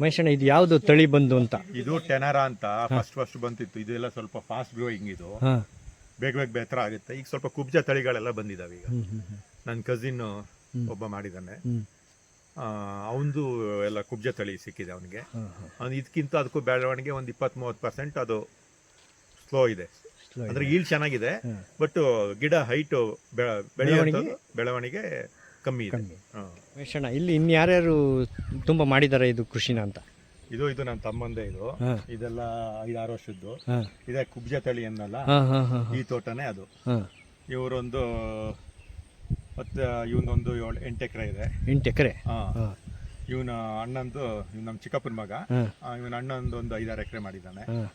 ಮಹೇಶಣ್ಣ ಇದು ಯಾವುದು ತಳಿ ಬಂದು ಅಂತ? ಇದು ಟೆನರಾ ಅಂತ ಫಸ್ಟ್ ಫಸ್ಟ್ ಬಂತಿತ್ತು. ಇದೆಲ್ಲ ಸ್ವಲ್ಪ ಫಾಸ್ಟ್ ಗ್ರೋಯಿಂಗ್ ಇದು. ಹಾಂ. ಬೇಗ ಬೇಗ ಬೇತರ ಆಗುತ್ತೆ. ಈಗ ಸ್ವಲ್ಪ ಕುಬ್ಜ ತಳಿಗಳೆಲ್ಲ ಬಂದಿದಾವೆ ಈಗ. ನನ್ನ ಕಸಿನ್ ಒಬ್ಬ ಮಾಡಿದಾನೆ. ಅವನದು ಎಲ್ಲ ಕುಬ್ಜ ತಳಿ ಸಿಕ್ಕಿದೆ ಅವನಿಗೆ. ಅವ್ನು ಇದಕ್ಕಿಂತ ಅದಕ್ಕೂ ಬೆಳವಣಿಗೆ ಒಂದು ಇಪ್ಪತ್ತ್ ಮೂವತ್ತು ಪರ್ಸೆಂಟ್ ಅದು ಸ್ಲೋ ಇದೆ. ಅಂದ್ರೆ ಈಲ್ ಚೆನ್ನಾಗಿದೆ. ಬಟ್ ಗಿಡ ಹೈಟ್ ಬೆಳವಣಿಗೆ? ಬೆಳವಣಿಗೆ ಕಮ್ಮಿ ಇದೆ. ಕಮ್ಮಿ. ಹಾ. ಮಹೇಶಣ್ಣ ಇಲ್ಲಿ ಇನ್ಯಾರ್ಯಾರು ತುಂಬ ಮಾಡಿದ್ದಾರೆ ಇದು ಕೃಷಿನ ಅಂತ? ಇದು ಇದು ನನ್ನ ತಮ್ಮಂದೇ ಇದು. ಹಾಂ. ಇದೆಲ್ಲ ಐದಾರು ವರ್ಷದ್ದು. ಹಾಂ. ಇದೇ ಕುಬ್ಜ ತಳಿ ಅನ್ನಲ್ಲ. ಹಾಂ ಹಾಂ ಹಾಂ ಈ ತೋಟನೇ ಅದು. ಹಾಂ. ಇವರೊಂದು ಮತ್ತೆ ಇವನೊಂದು ಏಳು ಎಂಟು ಎಕರೆ ಇದೆ. ಎಂಟು ಎಕರೆ? ಹಾ. ಹಾಂ. ಇವನ ಅಣ್ಣಂದು ಇವ್ನು ನಮ್ಮ ಚಿಕ್ಕಪ್ಪನ ಮಗ. ಹಾಂ. ಇವನ ಅಣ್ಣಂದು ಒಂದು ಐದಾರು ಎಕರೆ ಮಾಡಿದ್ದಾನೆ. ಹಾಂ.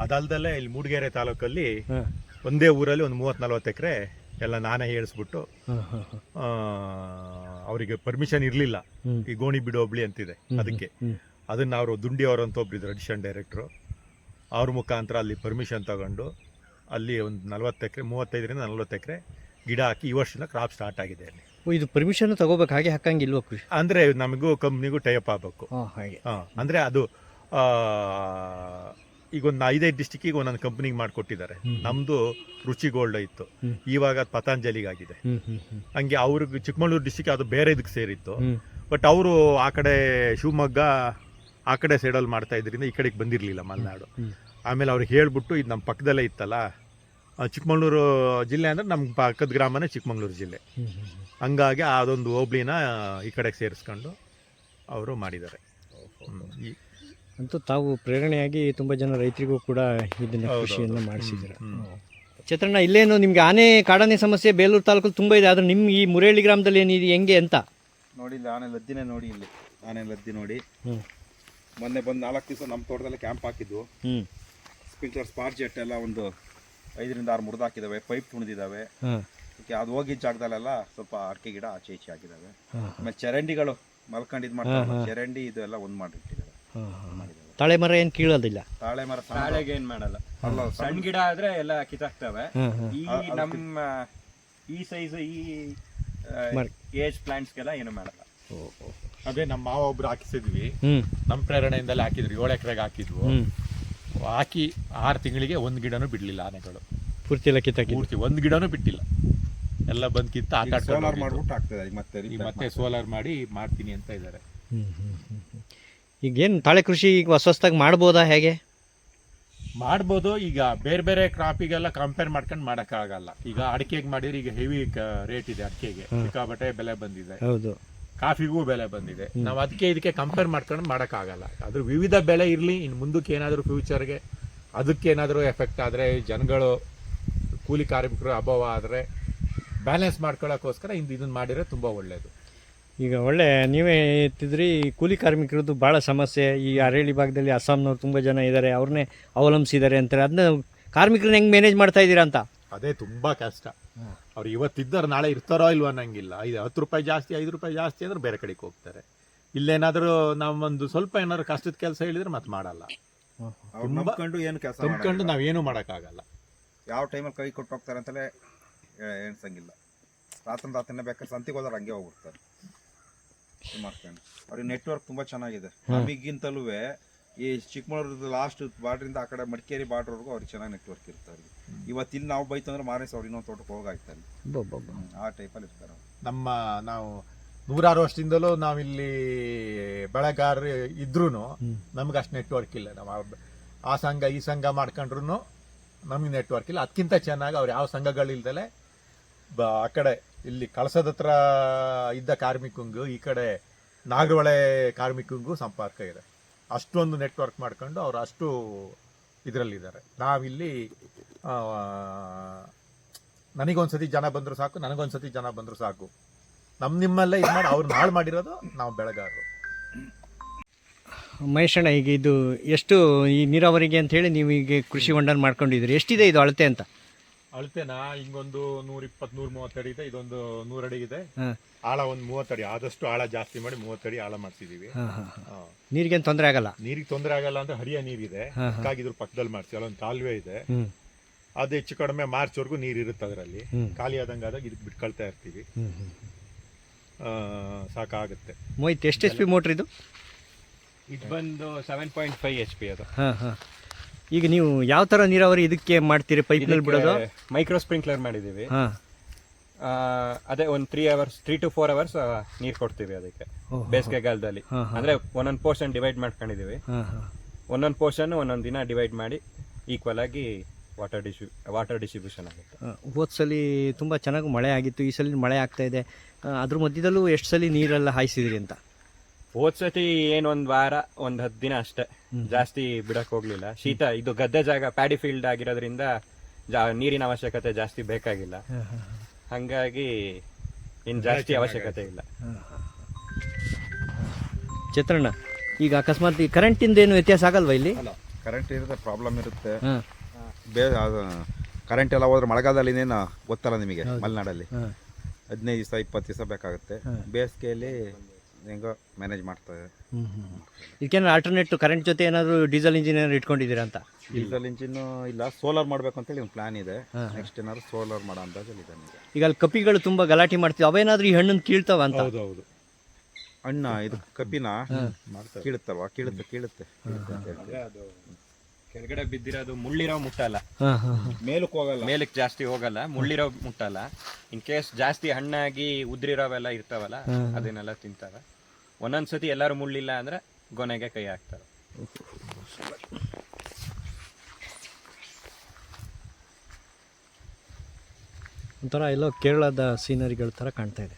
ಅದಲ್ದಲ್ಲೇ ಇಲ್ಲಿ ಮೂಡಿಗೆರೆ ತಾಲೂಕಲ್ಲಿ ಹಾಂ. ಒಂದೇ ಊರಲ್ಲಿ ಒಂದು ಮೂವತ್ತು ನಲ್ವತ್ತು ಎಕರೆ ಎಲ್ಲ ನಾನೇ ಹೇಳಿಸ್ಬಿಟ್ಟು ಅವರಿಗೆ ಪರ್ಮಿಷನ್ ಇರಲಿಲ್ಲ. ಈ ಗೋಣಿ ಬಿಡೋಬ್ಳಿ ಅಂತಿದೆ ಅದಕ್ಕೆ. ಅದನ್ನ ಅವರು ದುಂಡಿ ಅವರು ಅಂತ ಒಬ್ರಿದ್ರು ಅಡಿಷನ್ ಡೈರೆಕ್ಟ್ರು ಅವ್ರ ಮುಖಾಂತರ ಅಲ್ಲಿ ಪರ್ಮಿಷನ್ ತಗೊಂಡು ಅಲ್ಲಿ ಒಂದು ನಲ್ವತ್ತು ಎಕರೆ ಮೂವತ್ತೈದರಿಂದ ನಲ್ವತ್ತು ಎಕರೆ ಗಿಡ ಹಾಕಿ ಈ ವರ್ಷದಿಂದ ಕ್ರಾಪ್ ಸ್ಟಾರ್ಟ್ ಆಗಿದೆ ಅಲ್ಲಿ. ಇದು ಪರ್ಮಿಷನ್ ತಗೋಬೇಕು ಹಾಗೆ ಹಾಕಂಗಿಲ್ವ ಕೃಷಿ? ಅಂದರೆ ನಮಗೂ ಕಂಪ್ನಿಗೂ ಟೈಪ್ ಆಗಬೇಕು. ಹಾಗೆ. ಹಾಂ ಅಂದರೆ ಅದು ಈಗ ಒಂದು ಐದೈದು ಡಿಸ್ಟಿಕ್ಕಿಗೆ ಒಂದೊಂದು ಕಂಪ್ನಿಗೆ ಮಾಡಿಕೊಟ್ಟಿದ್ದಾರೆ. ನಮ್ಮದು ರುಚಿ ಗೋಲ್ಡ್ ಇತ್ತು. ಇವಾಗ ಅದು ಪತಾಂಜಲಿಗಾಗಿದೆ. ಹಂಗೆ ಅವ್ರಿಗೆ ಚಿಕ್ಕಮಗಳೂರು ಡಿಸ್ಟಿಕ್ ಅದು ಬೇರೆ ಇದಕ್ಕೆ ಸೇರಿತ್ತು. ಬಟ್ ಅವರು ಆ ಕಡೆ ಶಿವಮೊಗ್ಗ ಆ ಕಡೆ ಸೈಡಲ್ಲಿ ಮಾಡ್ತಾ ಇದ್ರಿಂದ ಈ ಕಡೆಗೆ ಬಂದಿರಲಿಲ್ಲ ಮಲೆನಾಡು. ಆಮೇಲೆ ಅವ್ರಿಗೆ ಹೇಳ್ಬಿಟ್ಟು ಇದು ನಮ್ಮ ಪಕ್ಕದಲ್ಲೇ ಇತ್ತಲ್ಲ ಚಿಕ್ಕಮಗಳೂರು ಜಿಲ್ಲೆ ಅಂದರೆ ನಮ್ಮ ಪಕ್ಕದ ಗ್ರಾಮನೇ ಚಿಕ್ಕಮಗಳೂರು ಜಿಲ್ಲೆ. ಹಂಗಾಗಿ ಅದೊಂದು ಹೋಬ್ಳಿನ ಈ ಕಡೆಗೆ ಸೇರಿಸ್ಕೊಂಡು ಅವರು ಮಾಡಿದ್ದಾರೆ. ಈ- ಅಂತೂ ತಾವು ಪ್ರೇರಣೆಯಾಗಿ ತುಂಬ ಜನ ರೈತರಿಗೂ ಕೂಡ ಇದನ್ನ ಕೃಷಿಯನ್ನು. ಮಾಡಿಸಿದ್ದೀರ. ಚಿತ್ರಣ್ಣ ಇಲ್ಲೇನು ನಿಮ್ಗೆ ಆನೆ ಕಾಡಾನೆ ಸಮಸ್ಯೆ ಬೇಲೂರು ತಾಲೂಕಲ್ಲಿ ತುಂಬ ಇದೆ ಆದ್ರೆ ನಿಮ್ಗೆ ಈ ಮುರೇಳಿ ಗ್ರಾಮದಲ್ಲಿ ಏನಿದೆ ಹೆಂಗೆ ಅಂತ? ನೋಡಿ ಇಲ್ಲಿ ಆನೆ ಲದ್ದಿನೇ ನೋಡಿ ಇಲ್ಲಿ. ಆನೆ ಲದ್ದಿ ನೋಡಿ. ಮೊನ್ನೆ ಬಂದು ನಾಲ್ಕು ದಿವಸ ನಮ್ಮ ತೋಟದಲ್ಲಿ ಕ್ಯಾಂಪ್ ಹಾಕಿದ್ವು. ಸ್ಪಿಂಕ್ಲರ್ ಸ್ಪಾರ್ ಜೆಟ್ ಎಲ್ಲ ಒಂದು ಐದರಿಂದ ಆರು ಮುರಿದು ಹಾಕಿದಾವೆ ಪೈಪ್ ತುಣಿದಿದ್ದಾವೆ ಅದು ಹೋಗಿದ್ದ ಜಾಗದಲ್ಲೆಲ್ಲ ಸ್ವಲ್ಪ ಅಡಿಕೆ ಗಿಡ ಆಚೆ ಈಚೆ ಆಗಿದ್ದಾವೆ ಆಮೇಲೆ ಚರಂಡಿಗಳು ಮಲ್ಕೊಂಡಿದ್ ಮಾಡ್ತಾರೆ. ಚರಂಡಿ ಇದು ಎಲ್ಲ ಒಂದು ಹಾಂ ತಾಳೆ ಮರ ಏನು ಕೀಳೋದಿಲ್ಲ. ತಾಳೆ ಮರ ತಾಳೆಗೆ ಏನ್ ಮಾಡಲ್ಲ. ಸಣ್ಣ ಗಿಡ ಆದ್ರೆ ಎಲ್ಲ ಕಿತ್ತಾಕ್ತವೆ. ಈ ನಮ್ಮ ಈ ಸೈಜ್ ಈ ಏಜ್ ಪ್ಲಾಂಟ್ಸ್ಗೆಲ್ಲ ಏನು ಮಾಡಲ್ಲ. ಅದೇ ನಮ್ಮ ಮಾವ ಒಬ್ರು ಹಾಕಿಸಿದ್ವಿ. ನಮ್ಮ ಪ್ರೇರಣೆಯಿಂದಲೇ ಹಾಕಿದ್ರು. ಏಳು ಎಕರೆಗೆ ಹಾಕಿದ್ವು. ಹಾಕಿ ಆರು ತಿಂಗಳಿಗೆ ಒಂದು ಗಿಡನು ಬಿಡಲಿಲ್ಲ ಆನೆಗಳು. ಪೂರ್ತಿ ಎಲ್ಲ ಕಿತ್ತಾಕಿ ಪೂರ್ತಿ ಒಂದು ಗಿಡನೂ ಬಿಟ್ಟಿಲ್ಲ. ಎಲ್ಲ ಬಂದ್ ಕಿತ್ತ ಆಟ ಸೋಲಾರ್. ಮಾಡ್ಬಿಟ್ಟು ಆಗ್ತದೆ ಮತ್ತೆ ಮತ್ತೆ ಸೋಲಾರ್ ಮಾಡಿ ಮಾಡ್ತೀನಿ ಅಂತ ಇದ್ದಾರೆ. ಈಗೇನು ತಾಳೆ ಕೃಷಿ ಈಗ ಹೊಸ ಹೊಸ್ದಾಗಿ ಮಾಡ್ಬೋದಾ ಹೇಗೆ? ಮಾಡ್ಬೋದು. ಈಗ ಬೇರೆ ಬೇರೆ ಕ್ರಾಪಿಗೆಲ್ಲ ಕಂಪೇರ್ ಮಾಡ್ಕೊಂಡು ಮಾಡೋಕ್ಕಾಗಲ್ಲ. ಈಗ ಅಡಿಕೆಗೆ ಮಾಡಿದ್ರೆ ಈಗ ಹೆವಿ ರೇಟ್ ಇದೆ ಅಡಿಕೆಗೆ. ಸಿಕ್ಕಾಪಟ್ಟೆ ಬೆಲೆ ಬಂದಿದೆ. ಹೌದು. ಕಾಫಿಗೂ ಬೆಲೆ ಬಂದಿದೆ. ನಾವು ಅದಕ್ಕೆ ಇದಕ್ಕೆ ಕಂಪೇರ್ ಮಾಡ್ಕೊಂಡು ಮಾಡೋಕ್ಕಾಗಲ್ಲ. ಅದ್ರ ವಿವಿಧ ಬೆಲೆ ಇರಲಿ ಇನ್ನು ಮುಂದಕ್ಕೆ ಏನಾದರೂ ಫ್ಯೂಚರ್ಗೆ ಅದಕ್ಕೆ ಏನಾದರೂ ಎಫೆಕ್ಟ್ ಆದರೆ ಜನಗಳು ಕೂಲಿ ಕಾರ್ಮಿಕರು ಅಭಾವ ಆದರೆ ಬ್ಯಾಲೆನ್ಸ್ ಮಾಡ್ಕೊಳ್ಳೋಕ್ಕೋಸ್ಕರ ಇಂದು ಇದನ್ನು ಮಾಡಿದರೆ ತುಂಬ ಒಳ್ಳೆಯದು ಈಗ ಒಳ್ಳೆ ನೀವೇ ಎತ್ತಿದ್ರಿ ಕೂಲಿ ಕಾರ್ಮಿಕರದ್ದು ಭಾಳ ಸಮಸ್ಯೆ. ಈ ಅರೇಳಿ ಭಾಗದಲ್ಲಿ ಅಸ್ಸಾಂನವ್ರು ತುಂಬ ಜನ ಇದ್ದಾರೆ ಅವ್ರನ್ನೇ ಅವಲಂಬಿಸಿದ್ದಾರೆ ಅಂತಾರೆ. ಅದನ್ನ ಕಾರ್ಮಿಕರನ್ನ ಹೆಂಗೆ ಮ್ಯಾನೇಜ್ ಮಾಡ್ತಾ ಇದ್ದೀರಾ ಅಂತ? ಅದೇ ತುಂಬ ಕಷ್ಟ. ಅವ್ರು ಇವತ್ತಿದ್ದಾರೆ ನಾಳೆ ಇರ್ತಾರೋ ಇಲ್ವೋ ಅನ್ನಂಗಿಲ್ಲ. ಐದು ಹತ್ತು ರೂಪಾಯಿ ಜಾಸ್ತಿ ಐದು ರೂಪಾಯಿ ಜಾಸ್ತಿ ಅಂದ್ರೆ ಬೇರೆ ಕಡೆಗೆ ಹೋಗ್ತಾರೆ. ಇಲ್ಲೇನಾದರೂ ನಾವೊಂದು ಸ್ವಲ್ಪ ಏನಾದ್ರು ಕಷ್ಟದ ಕೆಲಸ ಹೇಳಿದ್ರೆ ಮತ್ತೆ ಮಾಡಲ್ಲ. ನಂಬ್ಕೊಂಡು ಏನು ಕೆಲಸ ನಂಬ್ಕೊಂಡು ನಾವೇನು ಮಾಡೋಕ್ಕಾಗಲ್ಲ. ಯಾವ ಟೈಮಲ್ಲಿ ಕೈ ಕೊಟ್ಟು ಹೋಗ್ತಾರೆ ಅಂತಲೇ ಎಣಿಸಂಗಿಲ್ಲ ಎಣ್ಸಂಗಿಲ್ಲ ರಾತ್ರಿ ರಾತ್ರಿನೇ ಬೇಕಾದ್ರೆ ಸಂತಿಗೆ ಹೋದ್ರೆ ಹಂಗೆ ಹೋಗ್ಬಿಡ್ತಾರೆ. ಇದು ಮಾಡ್ಕೊಂಡು ಅವ್ರಿಗೆ ನೆಟ್ವರ್ಕ್ ತುಂಬಾ ಚೆನ್ನಾಗಿದೆ. ನಮಗಿಂತಲೂ ಈ ಚಿಕ್ಕಮಗಳೂರು ಲಾಸ್ಟ್ ಬಾರ್ಡ್ರಿಂದ ಆ ಕಡೆ ಮಡಿಕೇರಿ ಬಾರ್ಡ್ರವರೆಗೂ ಅವ್ರಿಗೆ ಚೆನ್ನಾಗಿ ನೆಟ್ವರ್ಕ್ ಇರ್ತಾರೆ ಇವತ್ತು ಇಲ್ಲಿ ನಾವು ಬೈತು ಅಂದ್ರೆ ಮಾರೇಸ್ ಅವ್ರು ಇನ್ನೊಂದು ತೋಟಕ್ಕೆ ಹೋಗಾಯ್ತಾರೆ ಆ ಟೈಪಲ್ಲಿ ಇರ್ತಾರೆ. ನಮ್ಮ ನಾವು ನೂರಾರು ವರ್ಷದಿಂದಲೂ ನಾವಿಲ್ಲಿ ಬೆಳೆಗಾರ ಇದ್ರೂ ನಮ್ಗೆ ಅಷ್ಟು ನೆಟ್ವರ್ಕ್ ಇಲ್ಲ. ನಾವು ಆ- ಆ ಸಂಘ ಈ ಸಂಘ ಮಾಡ್ಕೊಂಡ್ರು ನಮಗೆ ನೆಟ್ವರ್ಕ್ ಇಲ್ಲ. ಅದಕ್ಕಿಂತ ಚೆನ್ನಾಗಿ ಅವ್ರು ಯಾವ ಸಂಘಗಳಿಲ್ದಲೆ ಬ ಆ ಕಡೆ ಇಲ್ಲಿ ಕಳಸದ ಹತ್ರ ಇದ್ದ ಕಾರ್ಮಿಕಂಗೂ, ಈ ಕಡೆ ನಾಗರಹೊಳೆ ಕಾರ್ಮಿಕಂಗೂ ಸಂಪರ್ಕ ಇದೆ. ಅಷ್ಟೊಂದು ನೆಟ್ವರ್ಕ್ ಮಾಡ್ಕೊಂಡು ಅವರು ಅಷ್ಟು ಇದರಲ್ಲಿದ್ದಾರೆ. ನಾವಿಲ್ಲಿ ನನಗೊಂದ್ಸತಿ ಜನ ಬಂದರೂ ಸಾಕು, ನನಗೊಂದ್ಸತಿ ಜನ ಬಂದರೂ ಸಾಕು. ನಮ್ಮ ನಿಮ್ಮಲ್ಲೇ ಇದು ಮಾಡಿ, ಅವ್ರು ಹಾಳು ಮಾಡಿರೋದು ನಾವು ಬೆಳಗಾರರು ಮಹೇಶಣ್ಣ, ಈಗ ಇದು ಎಷ್ಟು ಈ ನೀರಾವರಿಗೆ ಅಂತ ಹೇಳಿ ನೀವು ಈಗ ಕೃಷಿ ಹೊಂಡನ ಮಾಡ್ಕೊಂಡಿದ್ದೀರಿ. ಎಷ್ಟಿದೆ ಇದು ಅಳತೆ ಅಂತ? ಅಳತೆನಾ? ಹಿಂಗೊಂದು ನೂರ ಇಪ್ಪತ್ ನೂರ ಮೂವತ್ತಡಿ ಇದೆ ಇದೊಂದು ನೂರ ಅಡಿ ಇದೆ ಆಳ ಒಂದ್ ಮೂವತ್ತಡಿ ಆದಷ್ಟು ಆಳ ಜಾಸ್ತಿ ಮಾಡಿ ಮೂವತ್ತಡಿ ಆಳ ಮಾಡ್ತಿದೀವಿ ನೀರಿಗೆ ನೀರಿಗೇನು ತೊಂದರೆ ಆಗಲ್ಲ? ನೀರಿಗೆ ತೊಂದರೆ ಆಗಲ್ಲ ಅಂದ್ರೆ ಹರಿಯ ನೀರಿದೆ. ಹಾಗಾಗಿ ಇದ್ರ ಪಕ್ಕದಲ್ಲಿ ಮಾಡ್ತೀವಿ ಅಲ್ಲೊಂದು ಕಾಲುವೆ ಇದೆ. ಅದು ಹೆಚ್ಚು ಕಡಿಮೆ ಮಾರ್ಚ್ವರೆಗೂ ನೀರು ಇರುತ್ತೆ ಅದರಲ್ಲಿ. ಖಾಲಿ ಆದಂಗೆ ಆದಾಗ ಇದಕ್ಕೆ ಬಿಟ್ಕೊಳ್ತಾ ಇರ್ತೀವಿ. ಸಾಕಾಗುತ್ತೆ. ಮೋಹಿತ್ ಎಷ್ಟು ಎಚ್ ಪಿ ಮೋಟ್ರ್ ಇದು? ಇದು ಬಂದು seven point five H P ಅದು. ಹಾಂ ಹಾಂ. ಈಗ ನೀವು ಯಾವ ತರ ನೀರಾವರಿ ಇದಕ್ಕೆ ಮಾಡ್ತೀರಿ ಪೈಪ್ ಬಿಡೋದು? ಮೈಕ್ರೋ ಸ್ಪ್ರಿಂಕ್ಲರ್ ಮಾಡಿದೀವಿ ಹಾಂ. ಆ, ಅದೇ ಒಂದು three hours three to four hours ನೀರು ಕೊಡ್ತೀವಿ ಅದಕ್ಕೆ. ಬೇಸಿಗೆಗಾಲದಲ್ಲಿ. ಅಂದ್ರೆ ಒಂದೊಂದ್ ಪೋರ್ಷನ್ ಡಿವೈಡ್ ಮಾಡ್ಕೊಂಡಿದೀವಿ ಒಂದೊಂದ್ ಪೋರ್ಷನ್ ಒಂದೊಂದ್ ದಿನ ಡಿವೈಡ್ ಮಾಡಿ ಈಕ್ವಲ್ ಆಗಿ ವಾಟರ್ ಡಿಸ್ಟ್ರಿ ವಾಟರ್ ಡಿಸ್ಟ್ರಿಬ್ಯೂಷನ್ ಆಗುತ್ತೆ. ಹೋದ ಸಲ ತುಂಬಾ ಚೆನ್ನಾಗಿ ಮಳೆ ಆಗಿತ್ತು ಈ ಸಲ ಮಳೆ ಆಗ್ತಾ ಇದೆ. ಅದ್ರ ಮಧ್ಯದಲ್ಲೂ ಎಷ್ಟು ಸಲ ನೀರೆಲ್ಲ ಹಾಯಿಸಿದ್ರಿ ಅಂತ? ಹೋದ್ ಸತಿ ಏನ್ ಒಂದ್ ವಾರ ಒಂದ್ ಹತ್ತು ದಿನ ಅಷ್ಟೇ. ಜಾಸ್ತಿ ಬಿಡಕ್ ಹೋಗ್ಲಿಲ್ಲ. ಶೀತ ಇದು ಗದ್ದೆ ಜಾಗ ಪ್ಯಾಡಿ ಫೀಲ್ಡ್ ಆಗಿರೋದ್ರಿಂದ ಜಾ- ನೀರಿನ ಅವಶ್ಯಕತೆ ಜಾಸ್ತಿ ಬೇಕಾಗಿಲ್ಲ. ಹಂಗಾಗಿ ಇನ್ ಜಾಸ್ತಿ ಅವಶ್ಯಕತೆ ಇಲ್ಲ. ಚಿತ್ರಣ್ಣ ಈಗ ಅಕಸ್ಮಾತ್ ಈ ಕರೆಂಟಿಂದ ಏನು ವ್ಯತ್ಯಾಸ ಆಗಲ್ವಾ ಇಲ್ಲಿ? ಕರೆಂಟ್ ಇರುತ್ತೆ ಪ್ರಾಬ್ಲಮ್ ಇರುತ್ತೆ. ಹಾಂ. ಬೇ ಕರೆಂಟ್ ಎಲ್ಲ ಹೋದ್ರೆ ಮಳೆಗಾಲದಲ್ಲಿ ಇನ್ನೇನು ಗೊತ್ತಲ್ಲ ನಿಮಗೆ ಮಲೆನಾಡಲ್ಲಿ? ಹದಿನೈದು ದಿವಸ ಇಪ್ಪತ್ತು ದಿವಸ ಬೇಕಾಗುತ್ತೆ. ಬೇಸಿಗೆಯಲ್ಲಿ ಹೆಂಗೋ ಮ್ಯಾನೇಜ್ ಮಾಡ್ತಾ ಹ್ಞೂ ಹ್ಞೂ ಇದಕ್ಕೇನಾದ್ರು ಆಲ್ಟರ್ನೇಟ್ ಕರೆಂಟ್ ಜೊತೆ ಏನಾದರೂ ಡೀಸೆಲ್ ಇಂಜಿನ್ ಏನಾದ್ರು ಇಟ್ಕೊಂಡಿದ್ದೀರಾ ಅಂತ? ಡೀಸೆಲ್ ಇಂಜಿನ್ ಇಲ್ಲ ಸೋಲಾರ್ ಮಾಡಬೇಕು ಅಂತೇಳಿ ಒಂದು ಪ್ಲಾನ್ ಇದೆ. ನೆಕ್ಸ್ಟ್ ಏನಾದ್ರು ಸೋಲಾರ್ ಮಾಡೋ ಅಂದಾಜಲ್ಲಿ ಇದೆ ಈಗ ಅಲ್ಲಿ ಕಪಿಗಳು ತುಂಬ ಗಲಾಟೆ ಮಾಡ್ತೀವಿ ಅವೇನಾದ್ರೂ ಈ ಹಣ್ಣನ್ನು ಕೀಳ್ತಾವ ಅಂತ? ಹೌದು ಅಣ್ಣ ಇದು ಕಬ್ಬಿನ ಕೀಳುತ್ತಲ್ವಾ? ಕೀಳುತ್ತೆ ಕೀಳುತ್ತೆ. ಅದು. ಕೆಳಗಡೆ ಬಿದ್ದಿರೋದು ಮುಳ್ಳಿರೋ ಮುಟ್ಟಲ್ಲ ಹಾಂ ಹಾಂ ಹಾಂ. ಮೇಲಕ್ಕೆ ಹೋಗಲ್ಲ. ಮೇಲಕ್ಕೆ ಜಾಸ್ತಿ ಹೋಗಲ್ಲ ಮುಳ್ಳಿರೋ ಮುಟ್ಟಲ್ಲ ಇನ್ ಕೇಸ್ ಜಾಸ್ತಿ ಹಣ್ಣಾಗಿ ಉದ್ರಿರೋವೆಲ್ಲ ಇರ್ತಾವಲ್ಲ ಅದನ್ನೆಲ್ಲ ತಿಂತಾವೆ ಒಂದೊಂದ್ಸತಿ ಎಲ್ಲಾರು ಮುಳ್ಳಿಲ್ಲ ಅಂದ್ರೆ ಗೊನೆಗೆ ಕೈ ಹಾಕ್ತಾರೆ. ಒಂಥರ ಎಲ್ಲೋ ಕೇರಳದ ಸೀನರಿಗಳ ಥರ ಕಾಣ್ತಾ ಇದೆ.